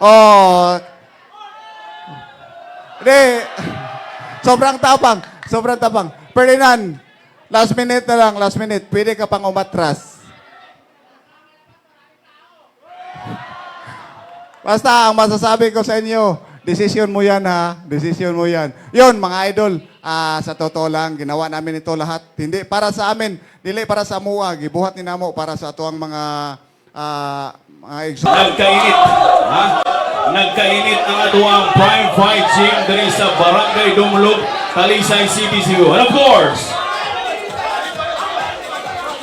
Oh. Hindi. Sobrang tapang. Sobrang tapang. Ferdinand, last minute na lang, last minute. Pwede ka pang umatras. Basta, ang masasabi ko sa inyo, decision mo yan ha. Decision mo yan. Yun, mga idol, ah, sa totoo lang, ginawa namin ito lahat. Hindi para sa amin, dili para sa mua. Gibuhat ni Namo para sa tuang mga ah, mga exo- Nagkainit, ha? Nagkainit ang atuang prime fight team diri sa Barangay Dumlog, Talisay City, Cebu. And of course,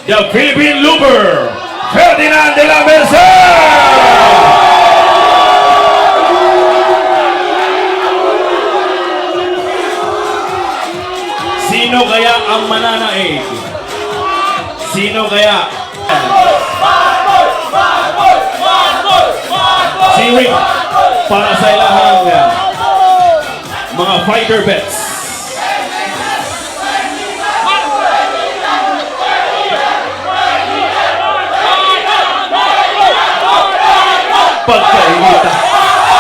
the Philippine Looper, Ferdinand de la Merced! Sino kaya ang mananaig? Sino kaya? Si Rick para sa ilahang uh, mga fighter bets. Pagkainita.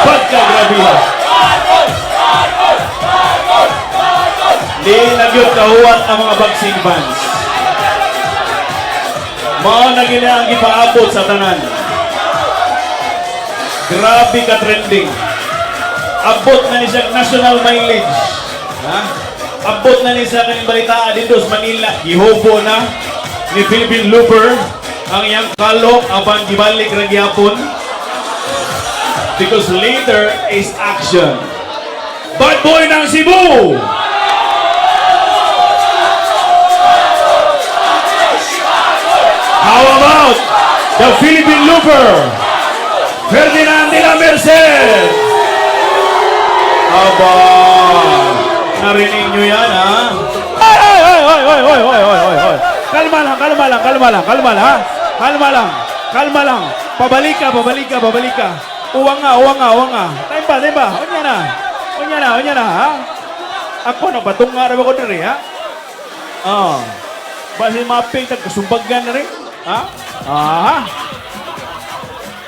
Pagkagrabiha. Di nagyot kahuwat ang mga boxing fans. Mao na gina ang gipaabot sa tanan. Grabe ka trending. Abot na ni siya national mileage. Ha? Abot na ni sa kaning balita dito sa Manila. Gihobo na ni Philippine Looper ang iyang kalok apan gibalik ra gyapon. Because later is action. Bad boy ng Cebu! How about the Philippine Looper? Ferdinand de la Merced! Aba! Narinig nyo yan, ha? Ay, ay, ay, ay, ay, ay, ay, ay, ay, ay. Kalma lang, kalma lang, kalma lang, kalma lang, ha? Kalma lang, kalma lang. Pabalik ka, pabalik ka, pabalik ka. Uwang nga, uwang nga, uwang nga. Time pa, time pa. Unya na. Unya na, unya na, ha? Ako na, batong nga rin ako diri, ha? Oh. Basi maping tagkasumbagan na rin. Ha? Aha.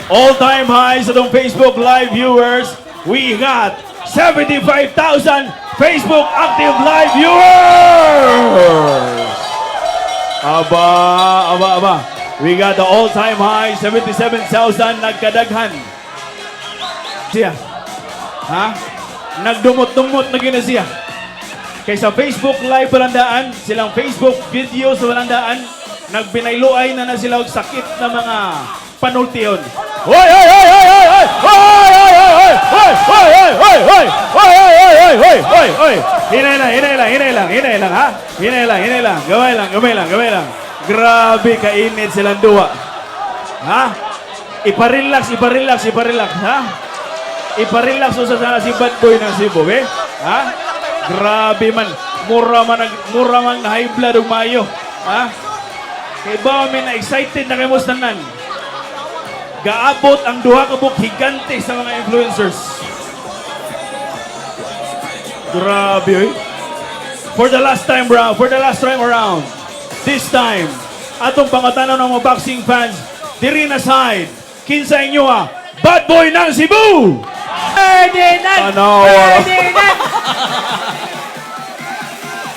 All-time high sa itong Facebook Live viewers. We got 75,000 Facebook active live viewers! Aba, aba, aba. We got the all-time high 77,000 nagkadaghan. Siya. Ha? Nagdumot-dumot na gina. Kaysa Facebook Live walandaan, silang Facebook videos walandaan, nagbinayloay na na sila og sakit na mga panultiyon. Hoy, hoy, hoy, hoy, hoy, hoy! Hoy, hoy, hoy, hoy! Hoy, hoy, hoy, hoy, hoy! Hoy, hoy, hoy, hoy, hoy, hoy, hoy! Hinay lang, hinay lang, hinay lang, hinay lang, ha? Hinay lang, hinay lang. Gamay lang, gamay lang, gamay lang. Grabe kainit silang duwa. Ha? Iparelax, iparelax, iparelax, ha? Iparelax sa sana si bad boy ng Cebu, eh? Ha? Grabe man. Mura man, mura man high blood ug mayo. Ha? Kay ba may na excited na kayo tanan. Gaabot ang duha ka buk higante sa mga influencers. Grabe, oy. For the last time round, for the last time around, this time, atong pangatanan ng mga boxing fans, diri na side, kinsa inyo ha, bad boy ng Cebu! Ferdinand! Ano? Ferdinand!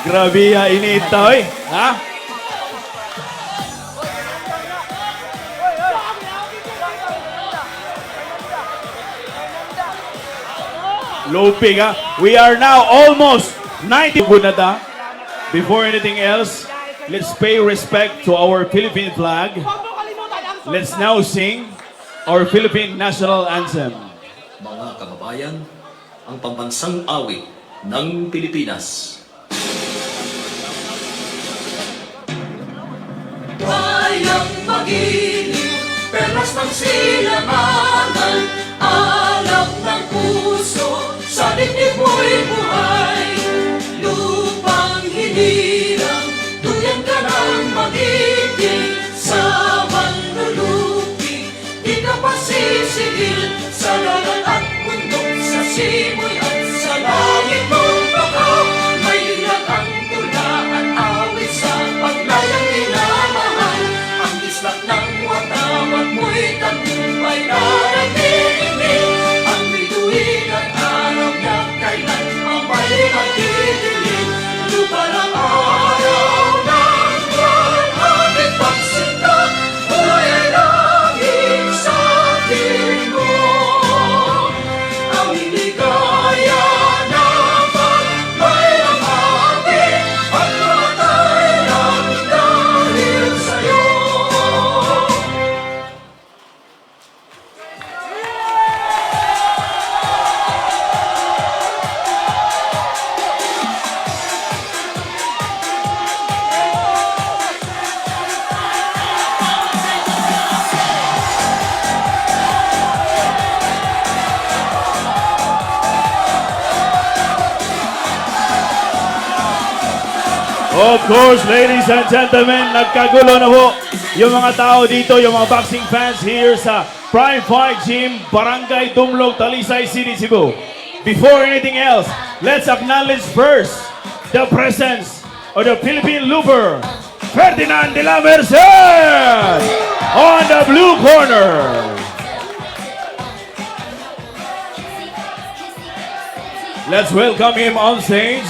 Grabe ha, inita, oy. Ha? Loping ha. We are now almost 90 Bunada. Before anything else, let's pay respect to our Philippine flag. Let's now sing our Philippine national anthem. Mga kababayan, ang pambansang awit ng Pilipinas. Kayang magiliw, perlas ng silanganan, Ang bituin at araw niya kailan ang pa'y magiging course, ladies and gentlemen, nagkagulo na po yung mga tao dito, yung mga boxing fans here sa Prime Fight Gym, Barangay Dumlog, Talisay City, Cebu. Before anything else, let's acknowledge first the presence of the Philippine Looper, Ferdinand de la Merced, on the blue corner. Let's welcome him on stage.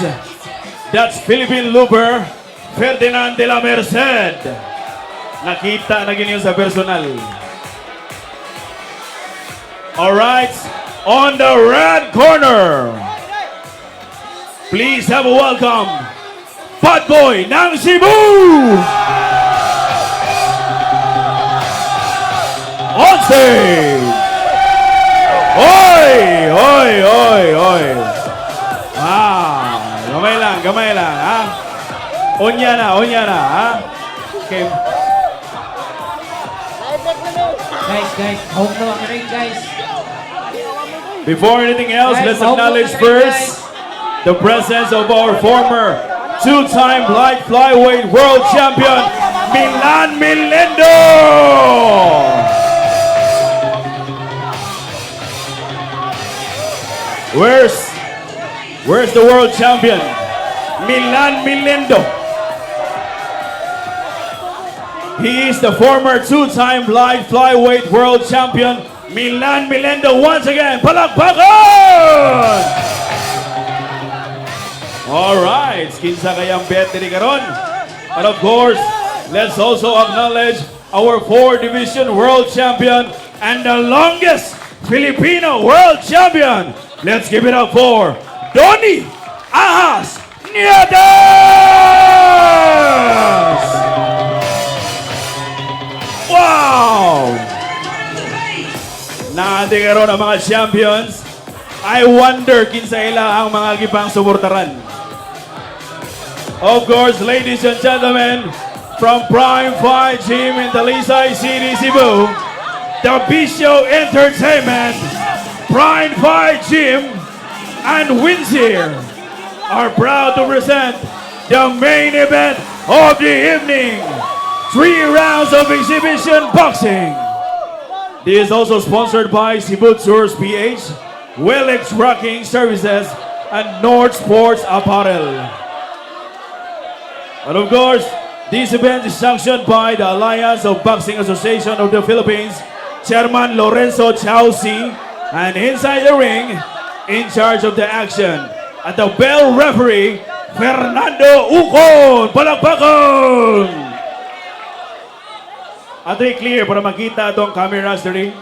That's Philippine Looper, Ferdinand de la Merced. Nakita na ganyan sa personal. Alright, on the red corner. Please have a welcome, Bad Boy ng Cebu! On stage! Oy! Oy! Oy! Oy! Ah, gamay lang, gamay lang, ha? Unya na, unya na, ha? ¿ah? Okay. Guys, guys, hawak na ang ring, guys. Before anything else, Guys, let's acknowledge first the presence of our former two-time light flyweight world champion, Milan Milendo! Where's Where's the world champion? Milan Milendo. He is the former two-time light flyweight world champion, Milan Milendo once again. Palakpakan! Alright, kinsa kayang bet diri karon? And of course, let's also acknowledge our four-division world champion and the longest Filipino world champion. Let's give it up for Donny Ahas Nieves! Naati karon ang mga champions. I wonder kinsa ila ang mga gipang sumurtaran. Of course, ladies and gentlemen, from Prime Fight Gym in Talisay City, Cebu, the Bisho Entertainment, Prime Fight Gym, and Windsor are proud to present the main event of the evening. Three rounds of exhibition boxing. This is also sponsored by Cebu Tours PH, Willex Rocking Services, and Nord Sports Apparel. And of course, this event is sanctioned by the Alliance of Boxing Association of the Philippines, Chairman Lorenzo Chausi, and inside the ring, in charge of the action, at the bell referee, Fernando Ucon! Palakpakan! Ato clear para makita itong cameras diri.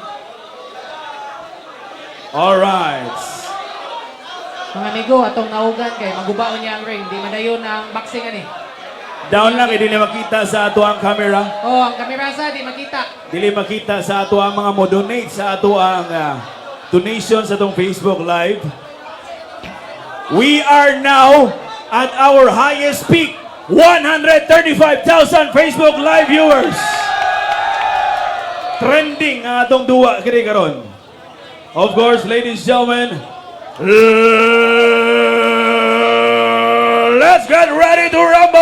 Alright. Mga amigo, atong naugan kay magubaon niya ang ring. Di madayon ang boxing ani. Down lang, hindi na makita sa ato ang camera. Oh, ang kamera sa di makita. Dili makita sa ato ang mga mo donate sa ato ang ah, donation sa itong Facebook Live. We are now at our highest peak, 135,000 Facebook Live viewers. Trending ang atong duwa kini karon. Of course, ladies and gentlemen, let's get ready to rumble!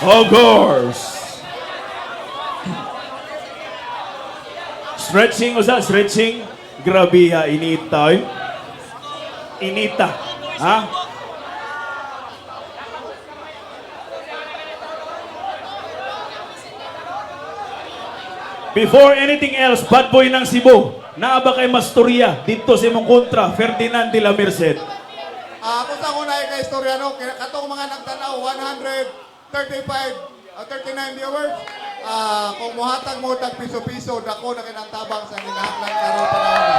Of course. Stretching o sa stretching? Grabe ha, inita. Inita. Ha? Before anything else, bad boy ng Cebu. Naaba kay Masturya dito sa imong kontra, Ferdinand de la Merced. Kung sa una kay Historiano, kaya katong mga nagtanaw 135 uh, 39 viewers. Ah, kung muhatag mo tag piso-piso, dako na kinantabang sa ginahaklan karon panahon. na.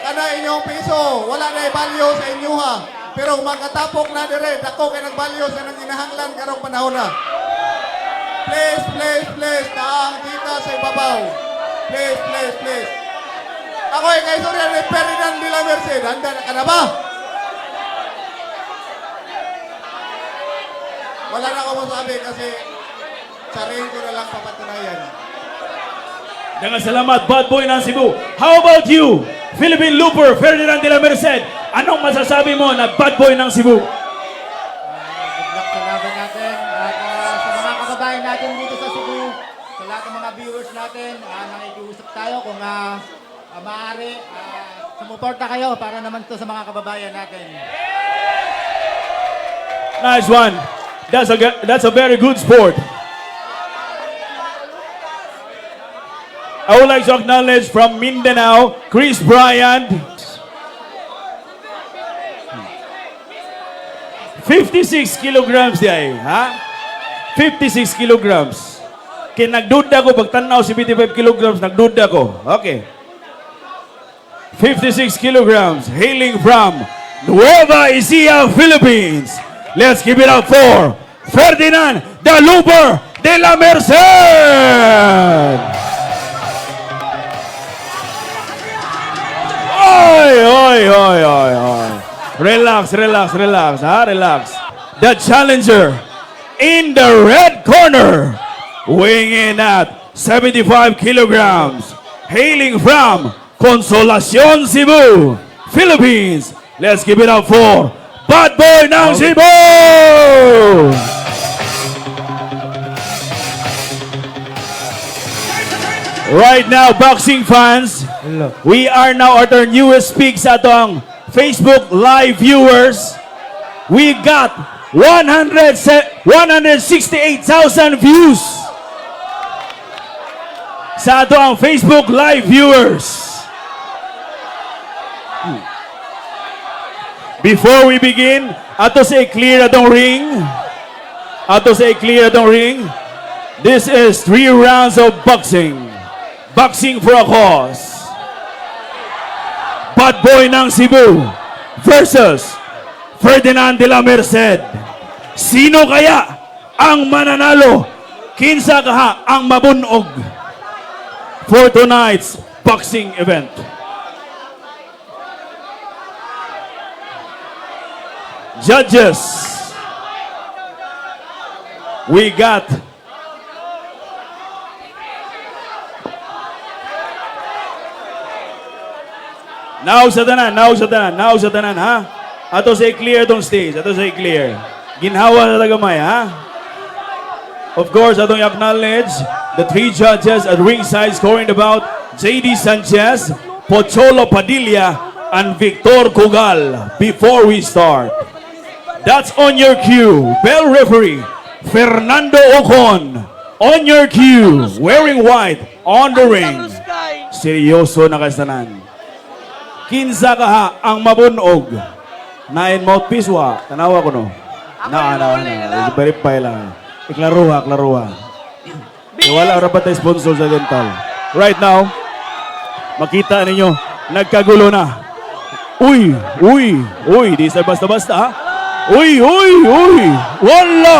Kana inyong piso, wala na value sa inyo ha. Pero magkatapok na dire, dako kay nagbalyo sa nang ginahanglan karong panahon na. Please, please, please, taang kita sa ibabaw. Please, please, please. Ako ay kay Soriano ni Ferdinand de la Merced. Handa na ka na ba? Wala na ako masabi kasi sarili ko na lang papatunayan. Dengan salamat, bad boy ng Cebu. How about you, Philippine Looper, Ferdinand de la Merced? Anong masasabi mo na bad boy ng Cebu? Natin, uh, nakikiusap tayo kung uh, maaari, ah, sumuporta kayo para naman to sa mga kababayan natin. Nice one. That's a, that's a very good sport. I would like to acknowledge from Mindanao, Chris Bryant. 56 kilograms di ay, ha? 56 kilograms. Kaya nagduda ko, pag tanaw si 55 kilograms, nagduda ko. Okay. 56 kilograms, hailing from Nueva Ecija, Philippines. Let's give it up for Ferdinand Looper de la Merced. Oy, oy, oy, oy, oy. Relax, relax, relax, ha? Relax. The challenger in the red corner, weighing in at 75 kilograms, hailing from Consolacion, Cebu, Philippines. Let's give it up for Bad Boy ng Cebu! Right now, boxing fans, we are now at our newest peak sa atong Facebook live viewers. We got 100 se- 168,000 views sa ato ang Facebook live viewers. Before we begin, ato sa clear atong ring. Ato sa clear atong ring. This is three rounds of boxing. Boxing for a cause. Bad Boy ng Cebu versus Ferdinand de la Merced. Sino kaya ang mananalo? Kinsa kaha ang mabunog for tonight's boxing event? Judges, we got Now sa tanan, now sa tanan, now sa tanan, ha? Ato say clear tong stage, ato say clear. Ginhawa sa tagamay, ha? Of course, atong acknowledge the three judges at ringside scoring the bout, JD Sanchez, Pocholo Padilla, and Victor Cugal before we start. That's on your cue. Bell referee, Fernando Ocon. On your cue, wearing white on the ring. Seryoso na kasanan. Kinsa kaha ang mabunog. Nine mouthpiece wa. Tanawa ko no. Na na na. Verify lang. Iklaruha, klaruha. Eh, wala rapat tayo sponsor sa dental. Right now, makita ninyo, nagkagulo na. Uy, uy, uy, di sa basta-basta ha. Uy, uy, uy. Wala.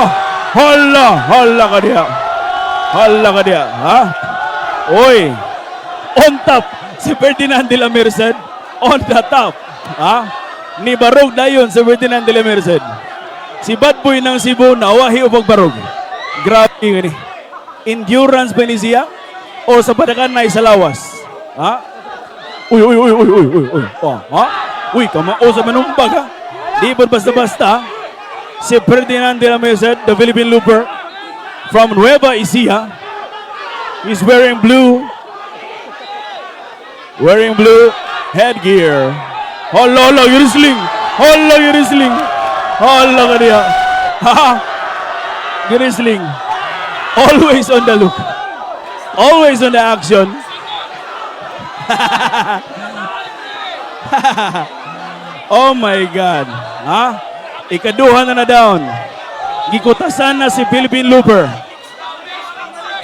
Hala, hala ka diya. Hala ka diya, ha? Uy. On top, si Ferdinand de la Merced. On the top. Ha? Ni Barog na yun si Ferdinand de la Merced. Si Bad Boy ng Cebu, nawahi o pagbarog. Grabe gani. Endurance ba ni siya? O sa padakan na sa lawas? Ha? Uy, uy, uy, uy, uy, uy, uy. Oh, ha? Uy, kamao sa manumbag, ha? Di ba basta-basta? Si Ferdinand de la Merced, the Philippine Looper, from Nueva Ecija. He's wearing blue. Wearing blue headgear. Hala, hala, you're wrestling. Hala, you're wrestling. Hala ka niya. Ha? Wrestling. Always on the look. Always on the action. oh my God. Ha? Ikaduha na na down. Gikutasan na si Philippine Looper.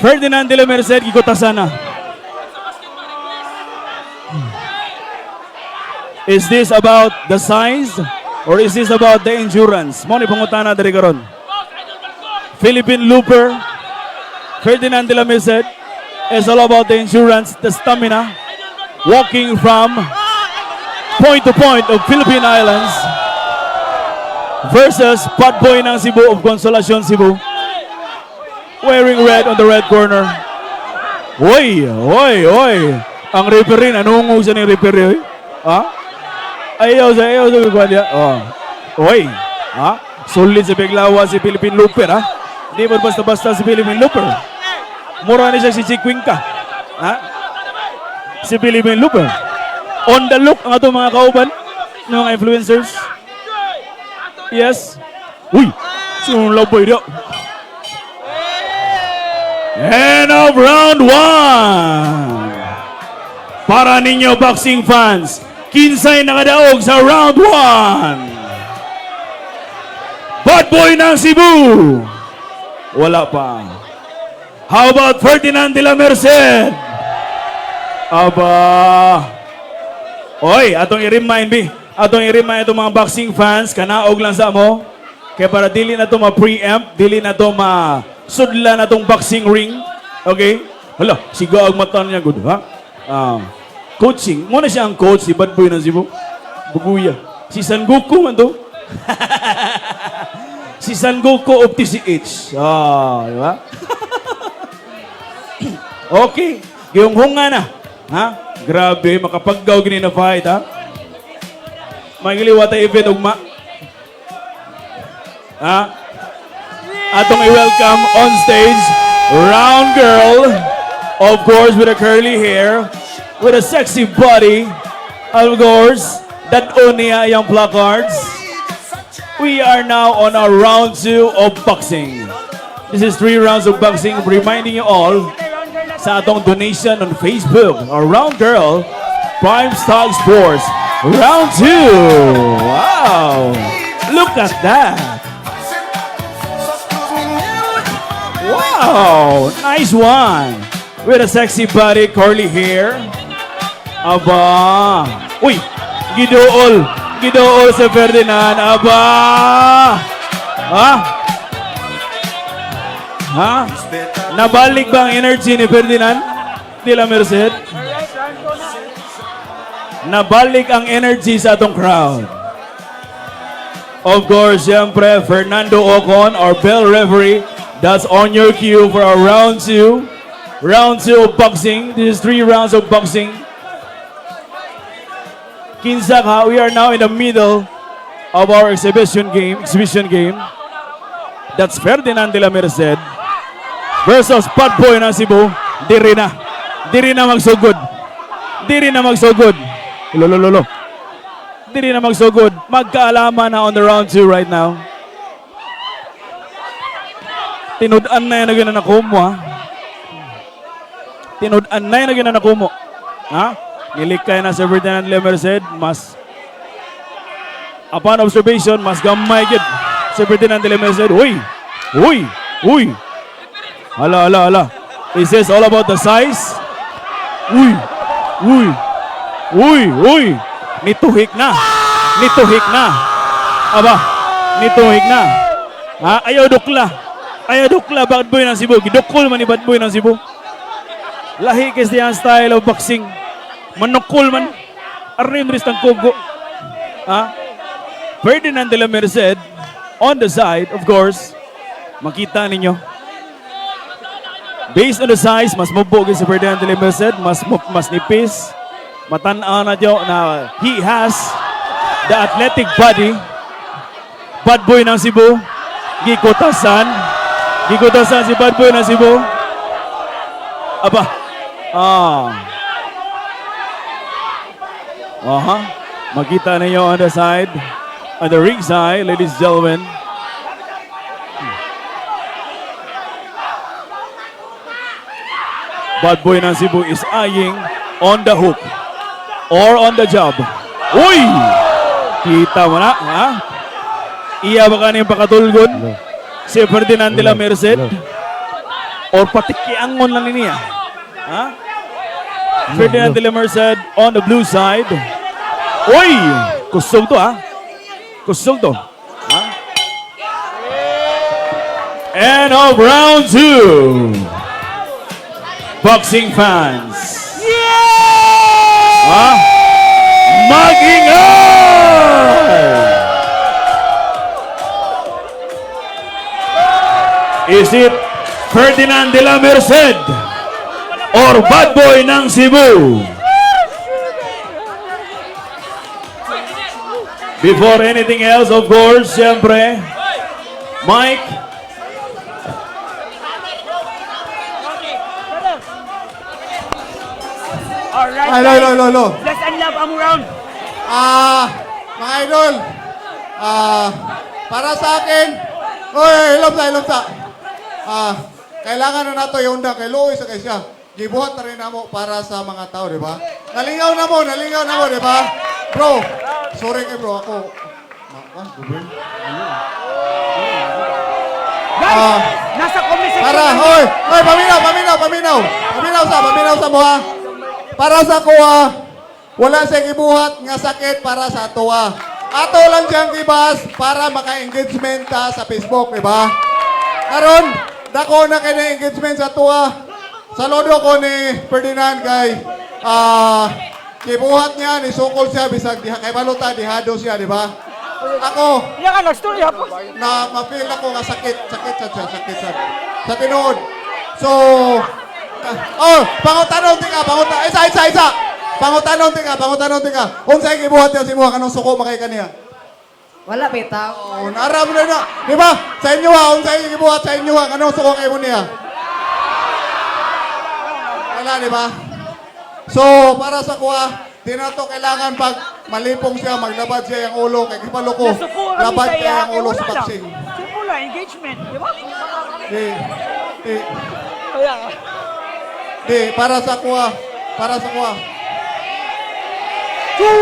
Ferdinand de la Merced, gikutasan na. Is this about the size or is this about the endurance? Mo ni pangutana diri karon. Philippine Looper, Ferdinand de la Merced is all about the endurance, the stamina, walking from point to point of Philippine Islands versus Bad Boy ng Cebu of Consolacion Cebu wearing red on the red corner. Hoy, hoy, hoy. Ang referee, nanungong siya ng referee, oy. Ha? Ayaw sa ayaw sa kagwadya. Oh. Hoy, ha? Solid sa biglawa si Philippine Looper, ha? Hindi ba basta-basta si Philippine Looper? Mura siya si Chikwingka. Ha? Si Philippine Looper. On the look ang ato mga kauban ng mga influencers. Yes. Uy, sunong laboy daw. End of round one. Para ninyo boxing fans, kinsay nakadaog sa round one. Bad boy ng Cebu. Wala pa. How about Ferdinand de la Merced? Aba. Oy, atong i-remind bi. Atong i-remind itong mga boxing fans, kanaog lang sa mo. Kaya para dili na to ma-preempt, dili na to ma-sudla na tong boxing ring. Okay? Hala, siga ang mata niya good, ha? Ah, coaching. Muna siya ang coach, si Bad Boy ng Cebu. Buguya. Si San Goku man to. si San Goku of TCH. Ah, di ba? okay. Giyong hunga na. Ha? Grabe, makapaggaw gini na fight, ha? Magiliwata event ugma. Ha? Atong i-welcome on stage, round girl, of course with a curly hair, with a sexy body, of course, that unia yung placards. We are now on our round two of boxing. This is three rounds of boxing, reminding you all sa atong donation on Facebook, our round girl, Prime Stock Sports, round two. Wow, look at that. Wow, nice one. With a sexy body, curly hair. Aba. Uy, gidool. Gidool sa Ferdinand. Aba. Ha? Ha? Nabalik ba ang energy ni Ferdinand? Tila Merced? Nabalik ang energy sa atong crowd. Of course, siyempre, Fernando Ocon, our bell referee, that's on your cue for our round two. Round two of boxing. This is three rounds of boxing. Kinsak ha, we are now in the middle of our exhibition game. Exhibition game. That's Ferdinand de la Merced versus Bad Boy ng Cebu. Diri na. Diri na magsugod. Diri na magsugod. Lolo, Diri na magsugod. Magkaalaman na on the round two right now. Tinud-an na yan na gina nakumo, ha? Tinud-an na yan na gina nakumo. Ha? Nilikay na si Ferdinand Le Merced, mas upon observation, mas gamay gid si Ferdinand Le Merced. Uy! Uy! Uy! Hala, hala, hala. Is this all about the size? Uy! Uy! Uy! Uy! Nituhik na! Nituhik na! Aba! Nituhik na! Ha? Ayaw dukla! Ayaw dukla! Bad boy ng Cebu! Gidukol man ni bad boy ng Cebu! Lahi kasi ang style of boxing. Manukol man. Arin rin ang kugo. Ha? Ferdinand de la Merced on the side, of course. Makita ninyo. Based on the size, mas mabugi si Ferdinand de la Merced, mas mas nipis. Matanaw na nyo na he has the athletic body. Bad boy ng Cebu. Gikutasan. Gikutasan si bad boy ng Cebu. Aba. Ah. Aha. Makita ninyo on the side. On the ring side, ladies and gentlemen. Bad boy ng Cebu is eyeing on the hook or on the job. Uy! Kita mo na, ha? Iya ba kaniyang pakatulgon? Si Ferdinand de la Merced? Or patikiangon lang niya? Ha? Ferdinand de la Merced on the blue side. Uy! Kusog to, ha? Kusog to. Ha? And of round two. Boxing fans. Ha? Mag-ingay! Is it Ferdinand de la Merced or Bad Boy ng Cebu? Before anything else, of course, siyempre, Mike, Alright, Ay, lo, lo, lo, lo. Let's unlove ang round. Ah, mga idol. Ah, para sa akin, oy, ilom sa, ilom sa. Ah, kailangan na nato yung unda kay Luis sa kay siya. Gibuhat na rin namo para sa mga tao, di ba? Nalingaw na mo, nalingaw na mo, di ba? Bro, sorry kay bro, ako. Ma- ah, gubern? Guys, Ah. nasa komisyon. Para, hoy, hoy, paminaw, paminaw, paminaw. Paminaw sa, paminaw sa buha. Para sa kuha, wala siya gibuhat nga sakit para sa tuwa. Ato lang siyang gibas para maka-engagement ta sa Facebook, di ba? Karon, dako na kay na engagement sa tuwa. Saludo ko ni Ferdinand kay ah gibuhat niya ni sukol siya bisag diha kay baluta dihado siya, di ba? Ako, Yan ka, nag-story ha. na ma-feel ako nga sakit, sakit sa sakit sa sa tinuod. So, ah, oh, pangutanon tika, panguta, isa, isa, isa. Pangutanon tika, pangutanon tika. Unsay gibuhat niya si Muha kanang suko makay kaniya. Wala bitaw. Oh, naram na na. Di ba? Sa inyo ha, unsay gibuhat sa inyo ha kanang suko kay mo niya. Wala, di ba? So, para sa kuha, di na to kailangan pag malipong siya, maglabad siya yung ulo, kay kipalo ko, Nasuko kami labad sa kaya iya. ang ulo sa lang. boxing. Simula, engagement. Di ba? Di, di, Kaya, di, para sa kuha, para sa kuha.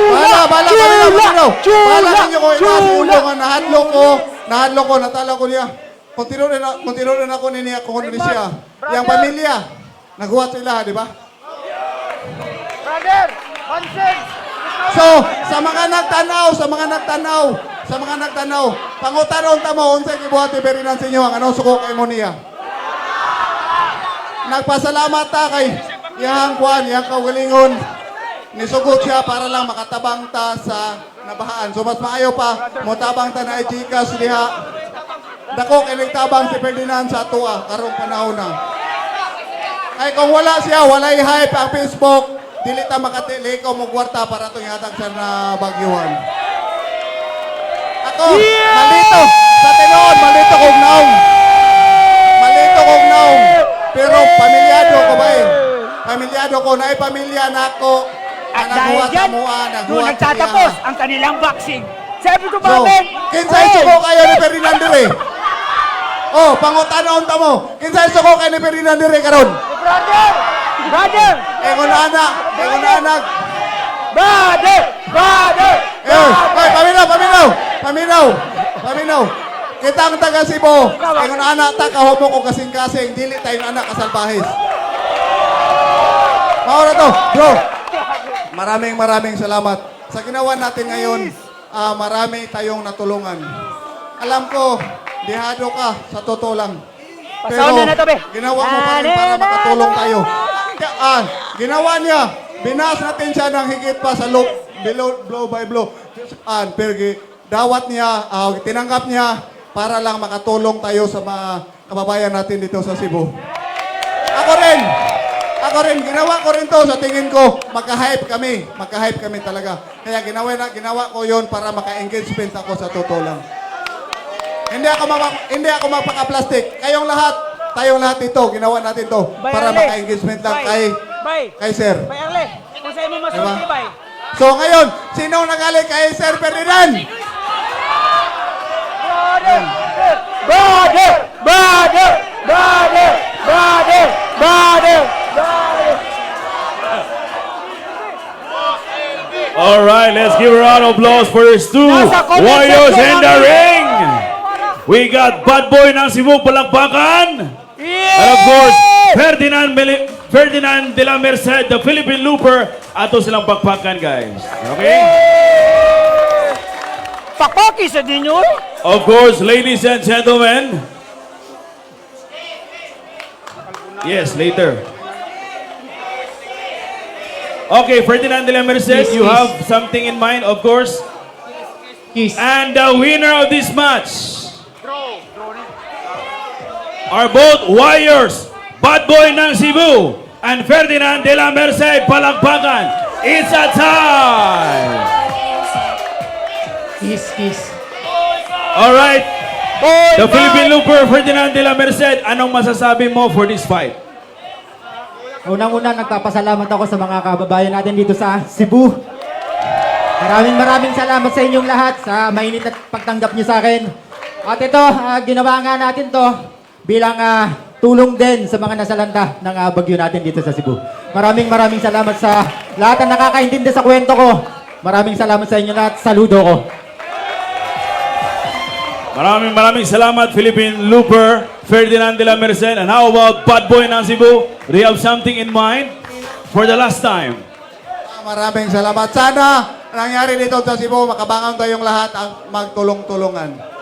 Bala, bala, bala, bala, bala ninyo ko, yung ulo nga, nahadlo ko, nahadlo ko, natalo ko niya. Kontino rin, na- kontino rin ako ni niya, kung ano siya. Yang pamilya, naghuwat sila, di ba? brother, consent. So, sa mga nagtanaw, sa mga nagtanaw, sa mga nagtanaw, pangutanon ta mo, unsay gibuhat ni Ferdinand sa inyo, ang anong suko kay mo niya. Nagpasalamat ta kay iyang kuan, iyang kaugalingon. Nisugot siya para lang makatabang ta sa nabahaan. So mas maayo pa, motabang ta na ijikas diha. Dako kay nagtabang si Ferdinand sa tuwa karong panahon na. Ay kung wala siya, walay hype ang Facebook, dili ta makatili ko mo kwarta para to yatag sa na bagyuhan. Ako, malito sa tinuod, malito kog naong. Malito kog naong. Pero pamilyado ko ba eh? Pamilyado ko, naay pamilya na ako. At na dahil mua, doon nagtatapos ang kanilang boxing. Sabi ko, So, Baben, kinsay suko kayo ni Ferdinand dire? Oh, pangutanon ta mo. Kinsay suko kayo ni Ferdinand dire karon? Brother! Brother! Engon na anak, engon na anak. Brother! Brother! Eh, ay, paminaw, paminaw, paminaw, paminaw. Kita ang taga Cebu. Ingon anak ta kahomo ko kasing-kasing dili tayo anak kasalbahis. Maura to, bro. Maraming maraming salamat. Sa ginawa natin ngayon, ah, marami tayong natulungan. Alam ko, dihado ka, sa totoo lang. Pasaon na na to, be. ginawa mo pa rin para makatulong tayo. Ah, ginawa niya, binas natin siya ng higit pa sa loop, below, blow by blow. Ah, pero gi- dawat niya, ah, tinanggap niya para lang makatulong tayo sa mga kababayan natin dito sa Cebu. Ako rin, ako rin, ginawa ko rin to sa tingin ko, magka-hype kami, magka-hype kami talaga. Kaya ginawa, na, ginawa ko yon para maka-engagement ako sa totoo lang. Hindi ako mapa, hindi ako magpaka-plastic. Kayong lahat, tayong lahat ito, ginawa natin to Bay, para Arle. maka-engagement lang Bay. kay Bay! kay Sir. Bay, Arle! Kung sa'yo mo Diba? masulti, Bay. So ngayon, sino nagaling kay Sir Ferdinand? Brother! Brother! Brother! Brother! Brother! Brother! Brother! All right, let's give a round of applause for these two warriors in the ring. We got Bad Boy ng Cebu Palakpakan. And of course, Ferdinand, Meli- Ferdinand de la Merced, the Philippine Looper. Ato silang pakpakan, guys. Okay? Pakpaki sa dinyo. Of course, ladies and gentlemen. Yes, later. Okay, Ferdinand de la Merced, you have something in mind, of course. Kiss. And the winner of this match are both warriors, Bad Boy ng Cebu and Ferdinand de la Merced. Palakpakan. It's a tie. Kiss, kiss. All right. The Philippine Looper, Ferdinand de la Merced. Anong masasabi mo for this fight? Unang-una, nagpapasalamat ako sa mga kababayan natin dito sa Cebu. Maraming maraming salamat sa inyong lahat sa mainit at pagtanggap niyo sa akin. At ito, ah, ginawa nga natin to bilang ah, tulong din sa mga nasalanta ng ah, bagyo natin dito sa Cebu. Maraming maraming salamat sa lahat ng nakakaintindi sa kwento ko. Maraming salamat sa inyo lahat. Saludo ko. Maraming maraming salamat, Philippine Looper, Ferdinand de la Merced. And how about Bad Boy ng Cebu? Do you have something in mind for the last time? Maraming salamat. Sana nangyari dito sa Cebu, makabangon tayong lahat ang magtulong-tulungan.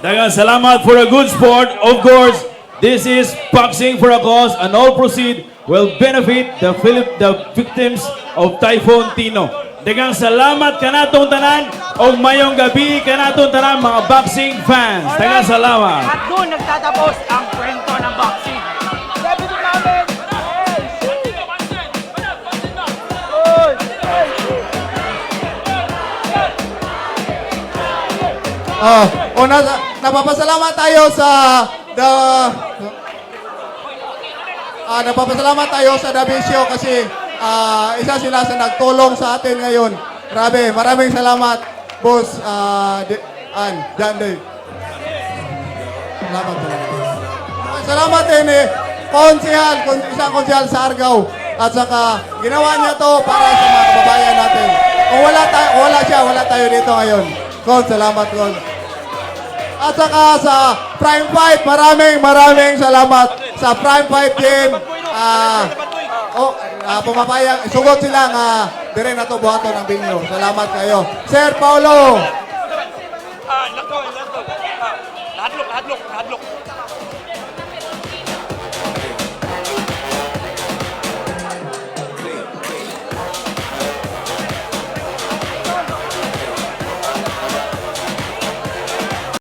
Dagang salamat for a good sport. Of course, this is boxing for a cause and all proceed will benefit the Philip the victims of Typhoon Tino. Dagang salamat kanatong tanan o mayong gabi kanatong tanan mga boxing fans. Dagang salamat. At doon nagtatapos ang kwento ng boxing. Oh, una, napapasalamat tayo sa the Ah, napapasalamat tayo sa Davisio kasi ah, isa sila sa nagtulong sa atin ngayon. Grabe, maraming salamat, boss ah, di, an, Janday. Salamat talaga. Ah, Salamat din eh, konsehal, kon- isang konsehal sa Argao. At saka, ginawa niya to para sa mga kababayan natin. Kung wala, tayo, wala siya, wala tayo dito ngayon. Kon, salamat, Kon. At saka sa Prime Fight, maraming maraming salamat sa Prime Fight team. Ah, oh, ah, pumapayag, sugot sila nga dire na to buhaton ng binyo. Salamat kayo. Sir Paulo, Ah,